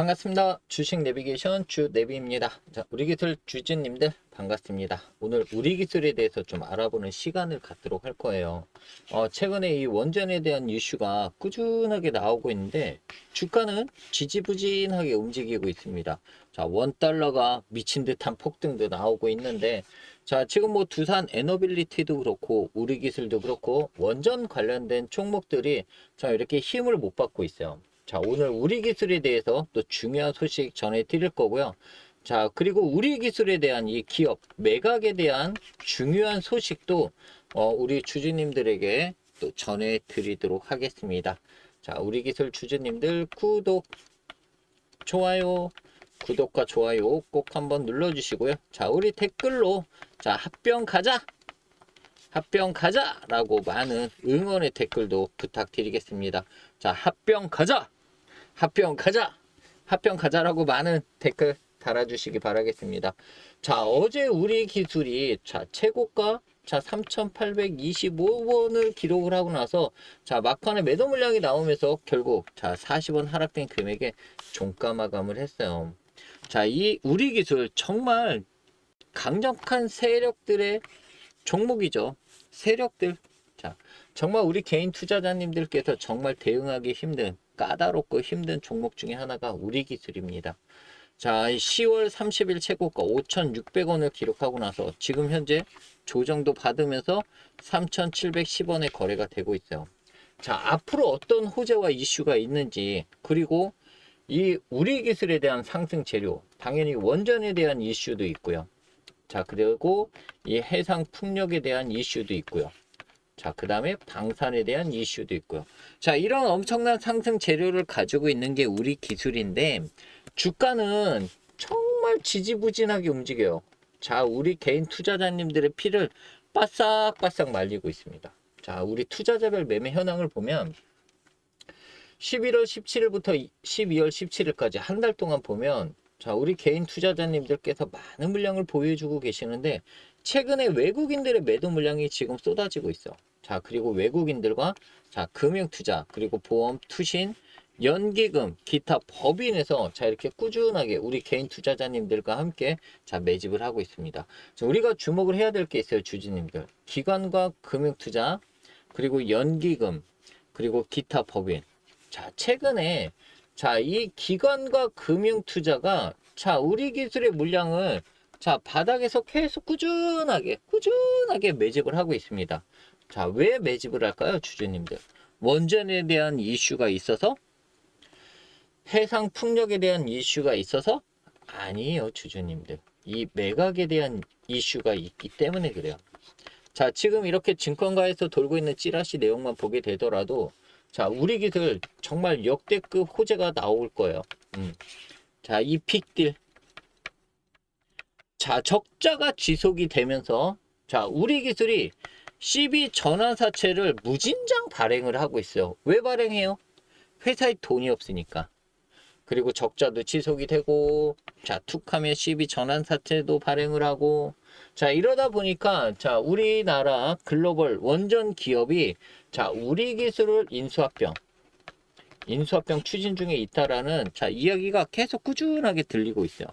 반갑습니다. 주식 내비게이션 주 내비입니다. 자, 우리 기술 주주님들 반갑습니다. 오늘 우리 기술에 대해서 좀 알아보는 시간을 갖도록 할 거예요. 어, 최근에 이 원전에 대한 이슈가 꾸준하게 나오고 있는데 주가는 지지부진하게 움직이고 있습니다. 자, 원 달러가 미친 듯한 폭등도 나오고 있는데 자, 지금 뭐 두산 에너빌리티도 그렇고 우리 기술도 그렇고 원전 관련된 종목들이 자, 이렇게 힘을 못 받고 있어요. 자, 오늘 우리 기술에 대해서 또 중요한 소식 전해 드릴 거고요. 자, 그리고 우리 기술에 대한 이 기업 매각에 대한 중요한 소식도 어, 우리 주주님들에게 또 전해 드리도록 하겠습니다. 자, 우리 기술 주주님들 구독, 좋아요, 구독과 좋아요 꼭 한번 눌러주시고요. 자, 우리 댓글로 자, 합병 가자! 합병 가자! 라고 많은 응원의 댓글도 부탁드리겠습니다. 자, 합병 가자! 합병 가자! 합병 가자라고 많은 댓글 달아주시기 바라겠습니다. 자, 어제 우리 기술이 자, 최고가 자, 3,825원을 기록을 하고 나서 자, 막판에 매도 물량이 나오면서 결국 자, 40원 하락된 금액에 종가 마감을 했어요. 자, 이 우리 기술 정말 강력한 세력들의 종목이죠. 세력들. 자, 정말 우리 개인 투자자님들께서 정말 대응하기 힘든 까다롭고 힘든 종목 중에 하나가 우리 기술입니다. 자, 10월 30일 최고가 5,600원을 기록하고 나서 지금 현재 조정도 받으면서 3,710원에 거래가 되고 있어요. 자, 앞으로 어떤 호재와 이슈가 있는지 그리고 이 우리 기술에 대한 상승 재료, 당연히 원전에 대한 이슈도 있고요. 자, 그리고 이 해상 풍력에 대한 이슈도 있고요. 자, 그 다음에 방산에 대한 이슈도 있고요. 자, 이런 엄청난 상승 재료를 가지고 있는 게 우리 기술인데, 주가는 정말 지지부진하게 움직여요. 자, 우리 개인 투자자님들의 피를 바싹바싹 말리고 있습니다. 자, 우리 투자자별 매매 현황을 보면, 11월 17일부터 12월 17일까지 한 달 동안 보면, 자, 우리 개인 투자자님들께서 많은 물량을 보여주고 계시는데, 최근에 외국인들의 매도 물량이 지금 쏟아지고 있어. 자, 그리고 외국인들과 자, 금융 투자, 그리고 보험, 투신, 연기금, 기타 법인에서 자, 이렇게 꾸준하게 우리 개인 투자자님들과 함께 자, 매집을 하고 있습니다. 자, 우리가 주목을 해야 될 게 있어요, 주주님들. 기관과 금융 투자, 그리고 연기금, 그리고 기타 법인. 자, 최근에 자, 이 기관과 금융 투자가 자, 우리 기술의 물량을 자, 바닥에서 계속 꾸준하게, 꾸준하게 매집을 하고 있습니다. 자, 왜 매집을 할까요, 주주님들? 원전에 대한 이슈가 있어서? 해상 풍력에 대한 이슈가 있어서? 아니에요, 주주님들. 이 매각에 대한 이슈가 있기 때문에 그래요. 자, 지금 이렇게 증권가에서 돌고 있는 찌라시 내용만 보게 되더라도, 자, 우리 기술 정말 역대급 호재가 나올 거예요. 음. 자, 이 픽딜. 자, 적자가 지속이 되면서 자, 우리 기술이 CB 전환사채를 무진장 발행을 하고 있어요. 왜 발행해요? 회사에 돈이 없으니까. 그리고 적자도 지속이 되고, 자, 툭하면 CB 전환사채도 발행을 하고, 자, 이러다 보니까, 자, 우리나라 글로벌 원전 기업이, 자, 우리 기술을 인수합병, 인수합병 추진 중에 있다라는, 자, 이야기가 계속 꾸준하게 들리고 있어요.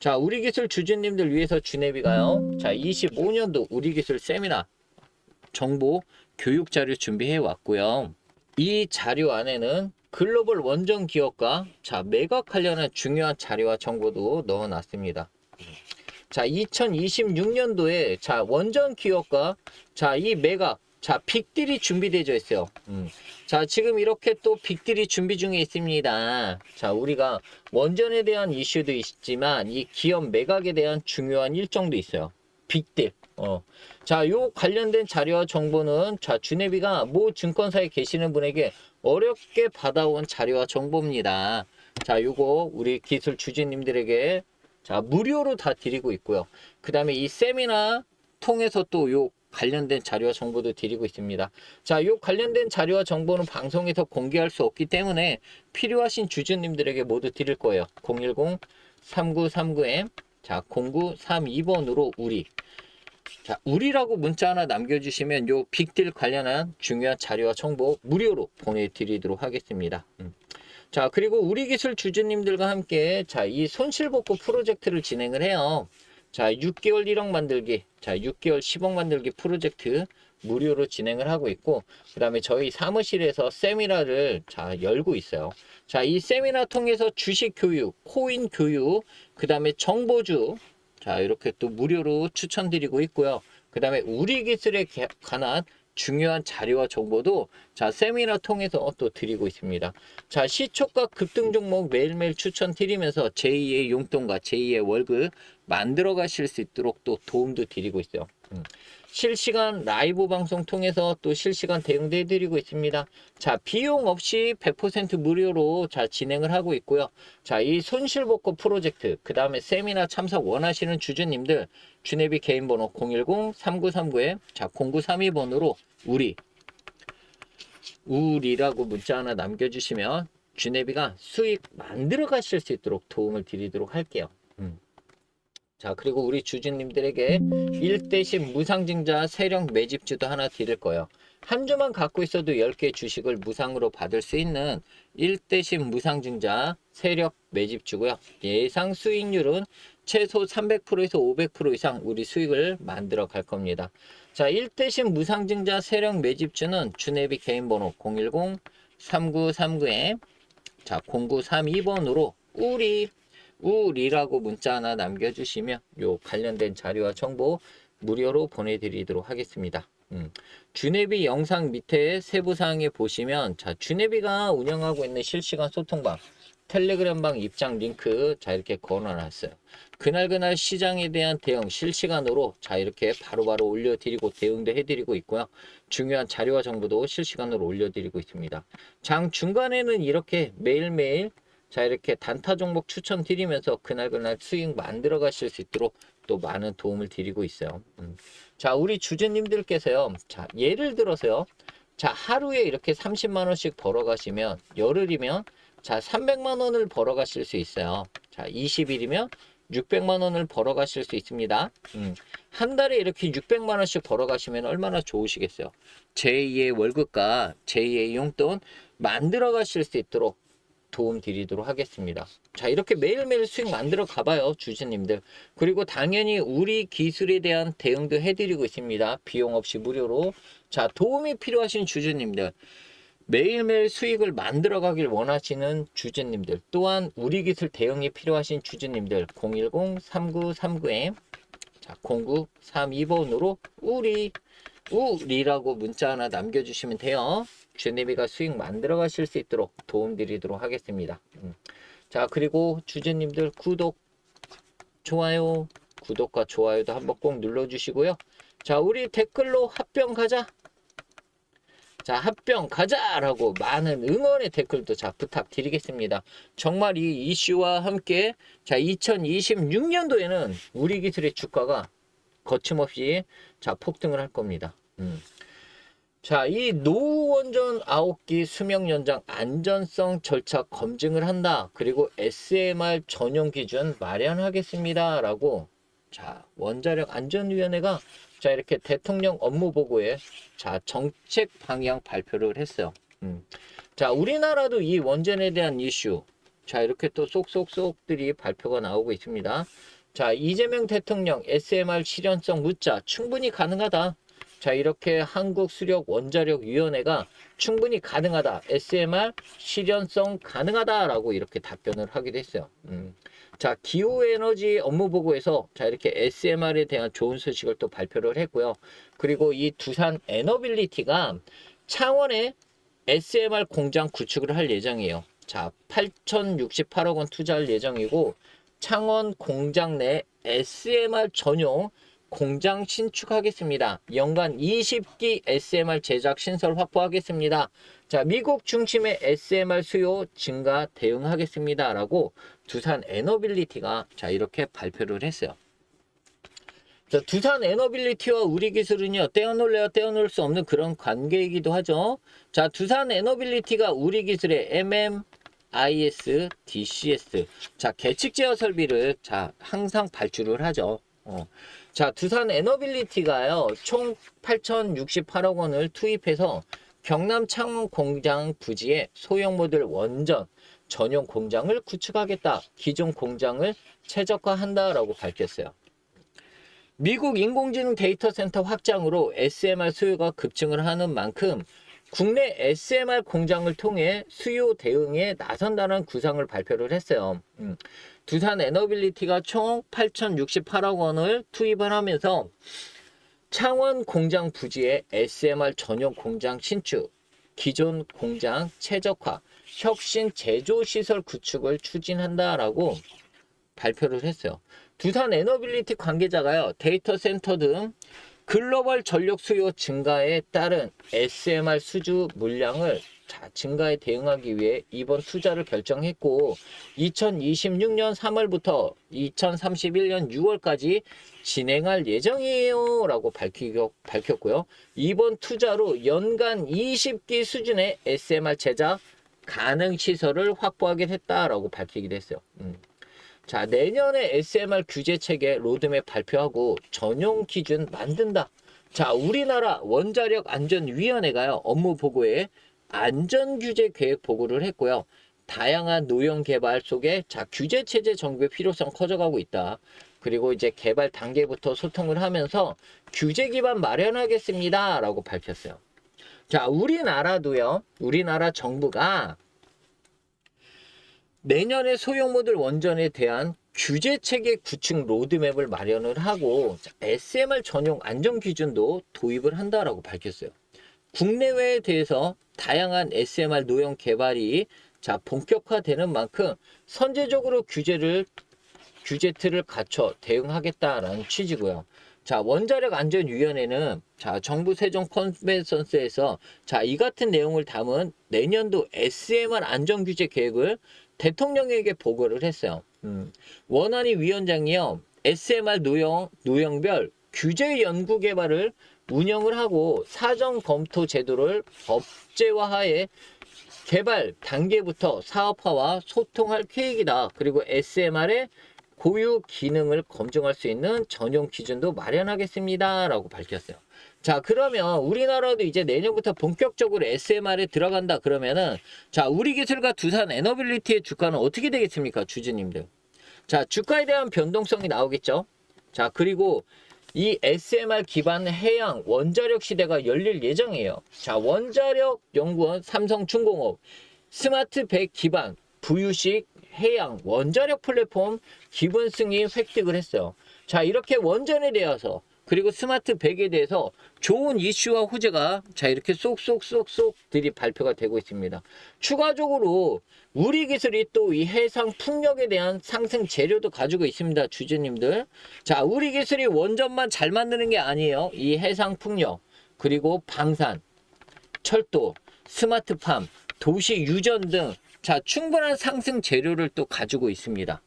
자, 우리 기술 주주님들 위해서 주네비가요. 자, 25년도 우리 기술 세미나 정보 교육 자료 준비해 왔고요. 이 자료 안에는 글로벌 원전 기업과 자, 매각 관련한 중요한 자료와 정보도 넣어 놨습니다. 자, 2026년도에 자, 원전 기업과 자, 이 매각 자, 빅딜이 준비되어 있어요. 음. 자, 지금 이렇게 또 빅딜이 준비 중에 있습니다. 자, 우리가 원전에 대한 이슈도 있지만 이 기업 매각에 대한 중요한 일정도 있어요. 빅딜. 어. 자, 요 관련된 자료와 정보는 자, 주네비가 모 증권사에 계시는 분에게 어렵게 받아온 자료와 정보입니다. 자, 요거 우리 기술 주주님들에게 자, 무료로 다 드리고 있고요. 그 다음에 이 세미나 통해서 또 요 관련된 자료와 정보도 드리고 있습니다. 자, 요 관련된 자료와 정보는 방송에서 공개할 수 없기 때문에 필요하신 주주님들에게 모두 드릴 거예요. 010-3939M 자, 0932번으로 우리 자, 우리라고 문자 하나 남겨주시면 요 빅딜 관련한 중요한 자료와 정보 무료로 보내드리도록 하겠습니다. 음. 자, 그리고 우리 기술 주주님들과 함께 자, 이 손실복구 프로젝트를 진행을 해요. 자, 6개월 1억 만들기, 자, 6개월 10억 만들기 프로젝트 무료로 진행을 하고 있고, 그 다음에 저희 사무실에서 세미나를 자, 열고 있어요. 자, 이 세미나 통해서 주식 교육, 코인 교육, 그 다음에 정보주, 자, 이렇게 또 무료로 추천드리고 있고요. 그 다음에 우리 기술에 개- 관한 중요한 자료와 정보도 자, 세미나 통해서 또 드리고 있습니다. 자, 시초가 급등 종목 매일매일 추천 드리면서 제2의 용돈과 제2의 월급 만들어 가실 수 있도록 또 도움도 드리고 있어요. 음. 실시간 라이브 방송 통해서 또 실시간 대응도 해드리고 있습니다. 자, 비용 없이 100% 무료로 자, 진행을 하고 있고요. 자, 이 손실복구 프로젝트, 그 다음에 세미나 참석 원하시는 주주님들, 주네비 개인 번호 010-3939에 자, 0932번으로 우리, 우리라고 문자 하나 남겨주시면 주네비가 수익 만들어 가실 수 있도록 도움을 드리도록 할게요. 음. 자, 그리고 우리 주주님들에게 1대신 무상증자 세력 매집주도 하나 드릴 거예요. 한 주만 갖고 있어도 10개 주식을 무상으로 받을 수 있는 1대신 무상증자 세력 매집주고요. 예상 수익률은 최소 300%에서 500% 이상 우리 수익을 만들어 갈 겁니다. 자, 1대신 무상증자 세력 매집주는 주네비 개인 번호 010-3939에 자, 0932번으로 우리 우리라고 문자 하나 남겨주시면 요 관련된 자료와 정보 무료로 보내드리도록 하겠습니다. 음. 주네비 영상 밑에 세부 사항에 보시면 자 주네비가 운영하고 있는 실시간 소통방 텔레그램방 입장 링크 자 이렇게 걸어놨어요. 그날 그날 시장에 대한 대응 실시간으로 자 이렇게 바로바로 올려드리고 대응도 해드리고 있고요. 중요한 자료와 정보도 실시간으로 올려드리고 있습니다. 장 중간에는 이렇게 매일매일 자 이렇게 단타 종목 추천 드리면서 그날그날 수익 만들어 가실 수 있도록 또 많은 도움을 드리고 있어요. 음. 자 우리 주주님들께서요. 자 예를 들어서요. 자 하루에 이렇게 30만 원씩 벌어 가시면 열흘이면 자 300만 원을 벌어 가실 수 있어요. 자 20일이면 600만 원을 벌어 가실 수 있습니다. 음. 한 달에 이렇게 600만 원씩 벌어 가시면 얼마나 좋으시겠어요. 제2의 월급과 제2의 용돈 만들어 가실 수 있도록 도움 드리도록 하겠습니다. 자, 이렇게 매일매일 수익 만들어 가봐요, 주주님들. 그리고 당연히 우리 기술에 대한 대응도 해드리고 있습니다. 비용 없이 무료로. 자, 도움이 필요하신 주주님들. 매일매일 수익을 만들어 가길 원하시는 주주님들. 또한 우리 기술 대응이 필요하신 주주님들. 010-3939에 자, 0932번으로 우리, 우리라고 문자 하나 남겨주시면 돼요. 주네비가 수익 만들어 가실 수 있도록 도움 드리도록 하겠습니다. 음. 자, 그리고 주주님들 구독, 좋아요, 구독과 좋아요도 한번 꼭 눌러주시고요. 자, 우리 댓글로 합병 가자. 자, 합병 가자라고 많은 응원의 댓글도 자 부탁드리겠습니다. 정말 이 이슈와 함께 자 2026년도에는 우리 기술의 주가가 거침없이 자 폭등을 할 겁니다. 음. 자, 이 노후 원전 9기 수명 연장 안전성 절차 검증을 한다. 그리고 SMR 전용 기준 마련하겠습니다. 라고 자, 원자력 안전위원회가 자, 이렇게 대통령 업무 보고에 자, 정책 방향 발표를 했어요. 음. 자, 우리나라도 이 원전에 대한 이슈 자, 이렇게 또 쏙쏙쏙들이 발표가 나오고 있습니다. 자, 이재명 대통령 SMR 실현성 묻자 충분히 가능하다. 자, 이렇게 한국수력원자력위원회가 충분히 가능하다. SMR 실현성 가능하다라고 이렇게 답변을 하기도 했어요. 음. 자, 기후에너지 업무 보고에서 자, 이렇게 SMR에 대한 좋은 소식을 또 발표를 했고요. 그리고 이 두산 에너빌리티가 창원에 SMR 공장 구축을 할 예정이에요. 자, 8,068억 원 투자할 예정이고 창원 공장 내 SMR 전용 공장 신축하겠습니다. 연간 20기 SMR 제작 신설 확보하겠습니다. 자, 미국 중심의 SMR 수요 증가 대응하겠습니다. 라고 두산 에너빌리티가 자, 이렇게 발표를 했어요. 자, 두산 에너빌리티와 우리 기술은요, 떼어놓을래야 떼어놓을 수 없는 그런 관계이기도 하죠. 자, 두산 에너빌리티가 우리 기술의 MM, IS, DCS, 자, 계측 제어 설비를 자, 항상 발주를 하죠. 어. 자, 두산 에너빌리티가요, 총 8,068억 원을 투입해서 경남 창원 공장 부지에 소형 모듈 원전, 전용 공장을 구축하겠다. 기존 공장을 최적화한다라고 밝혔어요. 미국 인공지능 데이터 센터 확장으로 SMR 수요가 급증을 하는 만큼 국내 SMR 공장을 통해 수요 대응에 나선다는 구상을 발표를 했어요. 음, 두산 에너빌리티가 총 8,068억 원을 투입을 하면서 창원 공장 부지에 SMR 전용 공장 신축, 기존 공장 최적화, 혁신 제조 시설 구축을 추진한다라고 발표를 했어요. 두산 에너빌리티 관계자가요. 데이터 센터 등 글로벌 전력 수요 증가에 따른 SMR 수주 물량을 자, 증가에 대응하기 위해 이번 투자를 결정했고 2026년 3월부터 2031년 6월까지 진행할 예정이에요 라고 밝혔고요. 이번 투자로 연간 20기 수준의 SMR 제작 가능 시설을 확보하게 됐다라고 밝히기도 했어요. 음. 자, 내년에 SMR 규제 체계 로드맵 발표하고 전용 기준 만든다. 자, 우리나라 원자력 안전위원회가요, 업무 보고에 안전 규제 계획 보고를 했고요. 다양한 노형 개발 속에 자, 규제 체제 정비의 필요성 커져가고 있다. 그리고 이제 개발 단계부터 소통을 하면서 규제 기반 마련하겠습니다. 라고 밝혔어요. 자, 우리나라도요, 우리나라 정부가 내년에 소형모듈 원전에 대한 규제 체계 구축 로드맵을 마련을 하고 자, SMR 전용 안전 기준도 도입을 한다라고 밝혔어요. 국내외에 대해서 다양한 SMR 노형 개발이 자 본격화되는 만큼 선제적으로 규제를 규제 틀을 갖춰 대응하겠다라는 취지고요. 자 원자력 안전위원회는 자 정부 세종 컨벤션스에서 자 이 같은 내용을 담은 내년도 SMR 안전 규제 계획을 대통령에게 보고를 했어요. 음, 원안위 위원장이요 SMR 노형 노형별 규제 연구 개발을 운영을 하고 사정 검토 제도를 법제화하에 개발 단계부터 사업화와 소통할 계획이다. 그리고 SMR의 고유 기능을 검증할 수 있는 전용 기준도 마련하겠습니다. 라고 밝혔어요. 자, 그러면 우리나라도 이제 내년부터 본격적으로 SMR에 들어간다 그러면은 자, 우리 기술과 두산 에너빌리티의 주가는 어떻게 되겠습니까? 주주님들. 자, 주가에 대한 변동성이 나오겠죠? 자, 그리고 이 SMR 기반 해양 원자력 시대가 열릴 예정이에요. 자, 원자력 연구원 삼성중공업 스마트 100 기반 부유식 해양 원자력 플랫폼 기본 승인 획득을 했어요. 자, 이렇게 원전에 대해서 그리고 스마트 100에 대해서 좋은 이슈와 호재가 자 이렇게 쏙쏙쏙쏙들이 발표가 되고 있습니다. 추가적으로 우리 기술이 또 이 해상 풍력에 대한 상승 재료도 가지고 있습니다. 주주님들. 자, 우리 기술이 원전만 잘 만드는 게 아니에요. 이 해상 풍력 그리고 방산, 철도, 스마트팜, 도시 유전 등 자, 충분한 상승 재료를 또 가지고 있습니다.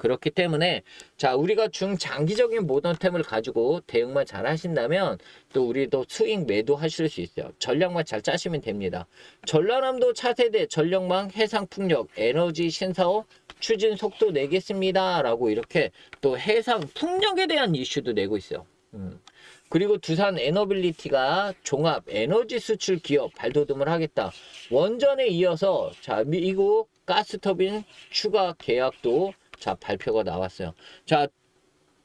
그렇기 때문에 자 우리가 중장기적인 모던템을 가지고 대응만 잘 하신다면 또 우리도 수익 매도하실 수 있어요. 전략만 잘 짜시면 됩니다. 전라남도 차세대 전력망 해상풍력 에너지 신사업 추진 속도 내겠습니다. 라고 이렇게 또 해상 풍력에 대한 이슈도 내고 있어요. 음. 그리고 두산 에너빌리티가 종합 에너지 수출 기업 발돋움을 하겠다. 원전에 이어서 자 미국 가스터빈 추가 계약도 자 발표가 나왔어요. 자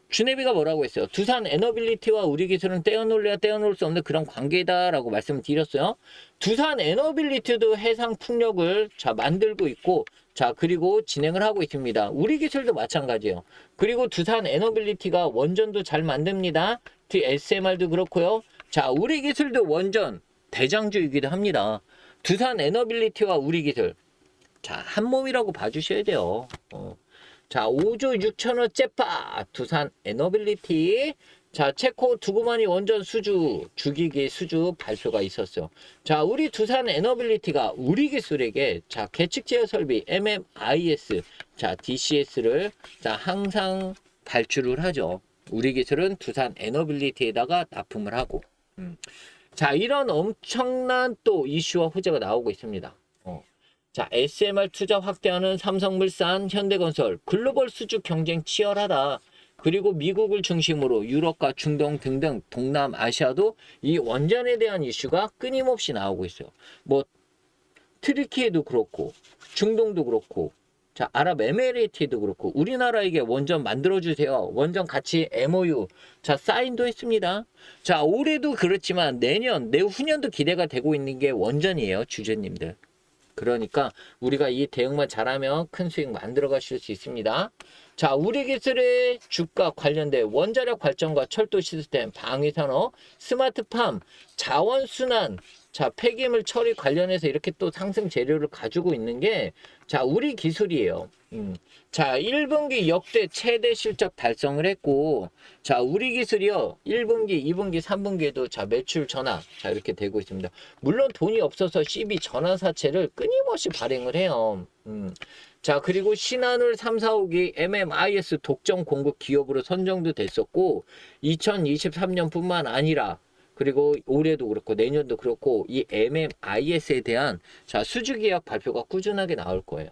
주네비가 뭐라고 했어요? 두산 에너빌리티와 우리 기술은 떼어놓을래야 떼어놓을 수 없는 그런 관계다라고 말씀을 드렸어요. 두산 에너빌리티도 해상 풍력을 자 만들고 있고 자 그리고 진행을 하고 있습니다. 우리 기술도 마찬가지예요. 그리고 두산 에너빌리티가 원전도 잘 만듭니다. SMR도 그렇고요. 자 우리 기술도 원전 대장주이기도 합니다. 두산 에너빌리티와 우리 기술 자 한 몸이라고 봐주셔야 돼요. 어. 자, 5조 6천원 째파 두산 에너빌리티 자, 체코 두고마니 원전 수주 주기기 수주 발표가 있었어요. 자, 우리 두산 에너빌리티가 우리 기술에게 자, 계측 제어 설비 MMIS 자, DCS를 자, 항상 발주를 하죠. 우리 기술은 두산 에너빌리티에다가 납품을 하고. 음. 자, 이런 엄청난 또 이슈와 호재가 나오고 있습니다. 자, SMR 투자 확대하는 삼성물산, 현대건설, 글로벌 수주 경쟁 치열하다. 그리고 미국을 중심으로 유럽과 중동 등등 동남아시아도 이 원전에 대한 이슈가 끊임없이 나오고 있어요. 뭐 트리키에도 그렇고 중동도 그렇고 자 아랍에미레이트도 그렇고 우리나라에게 원전 만들어 주세요. 원전 같이 MOU 자 사인도 했습니다. 자 올해도 그렇지만 내년 내후년도 기대가 되고 있는 게 원전이에요, 주주님들. 그러니까 우리가 이 대응만 잘하면 큰 수익 만들어 가실 수 있습니다. 자, 우리 기술의 주가 관련된 원자력 발전과 철도 시스템, 방위산업, 스마트팜, 자원순환, 자, 폐기물 처리 관련해서 이렇게 또 상승 재료를 가지고 있는 게, 자, 우리 기술이에요. 음. 자, 1분기 역대 최대 실적 달성을 했고, 자, 우리 기술이요. 1분기, 2분기, 3분기에도 자, 매출 전환, 자, 이렇게 되고 있습니다. 물론 돈이 없어서 CB 전환 사채를 끊임없이 발행을 해요. 음. 자, 그리고 신한울 3, 4, 5기 MMIS 독점 공급 기업으로 선정도 됐었고, 2023년뿐만 아니라, 그리고 올해도 그렇고 내년도 그렇고 이 MMIS에 대한 자 수주 계약 발표가 꾸준하게 나올 거예요.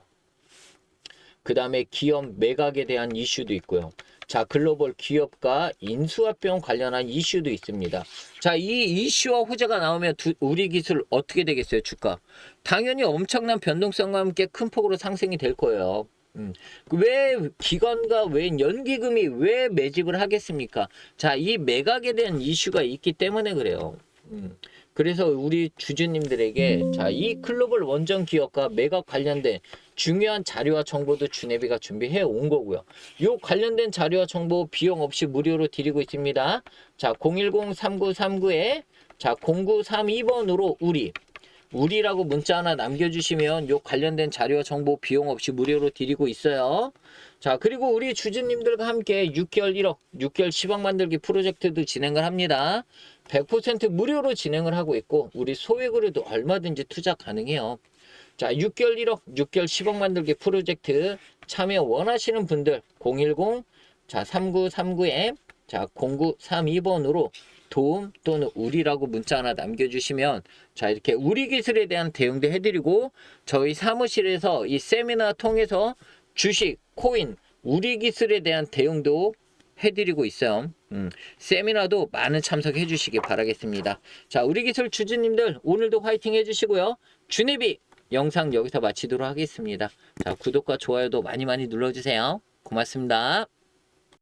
그 다음에 기업 매각에 대한 이슈도 있고요. 자, 글로벌 기업과 인수합병 관련한 이슈도 있습니다. 자, 이 이슈와 호재가 나오면 두- 우리 기술 어떻게 되겠어요, 주가? 당연히 엄청난 변동성과 함께 큰 폭으로 상승이 될 거예요. 음. 왜 기관과 왜 연기금이 왜 매집을 하겠습니까? 자, 이 매각에 대한 이슈가 있기 때문에 그래요. 음. 그래서 우리 주주님들에게 자, 이 글로벌 원전 기업과 매각 관련된 중요한 자료와 정보도 주네비가 준비해 온 거고요. 요 관련된 자료와 정보 비용 없이 무료로 드리고 있습니다. 자, 010-3939에 자, 0932번으로 우리 우리라고 문자 하나 남겨주시면 요 관련된 자료와 정보 비용 없이 무료로 드리고 있어요. 자, 그리고 우리 주주님들과 함께 6개월 1억, 6개월 10억 만들기 프로젝트도 진행을 합니다. 100% 무료로 진행을 하고 있고, 우리 소액으로도 얼마든지 투자 가능해요. 자, 6개월 1억, 6개월 10억 만들기 프로젝트 참여 원하시는 분들 010 자, 3939에 자, 0932번으로 도움 또는 우리라고 문자 하나 남겨주시면 자 이렇게 우리 기술에 대한 대응도 해드리고 저희 사무실에서 이 세미나 통해서 주식, 코인, 우리 기술에 대한 대응도 해드리고 있어요. 음, 세미나도 많은 참석해 주시기 바라겠습니다. 자 우리 기술 주주님들 오늘도 화이팅 해주시고요. 주네비 영상 여기서 마치도록 하겠습니다. 자 구독과 좋아요도 많이 많이 눌러주세요. 고맙습니다.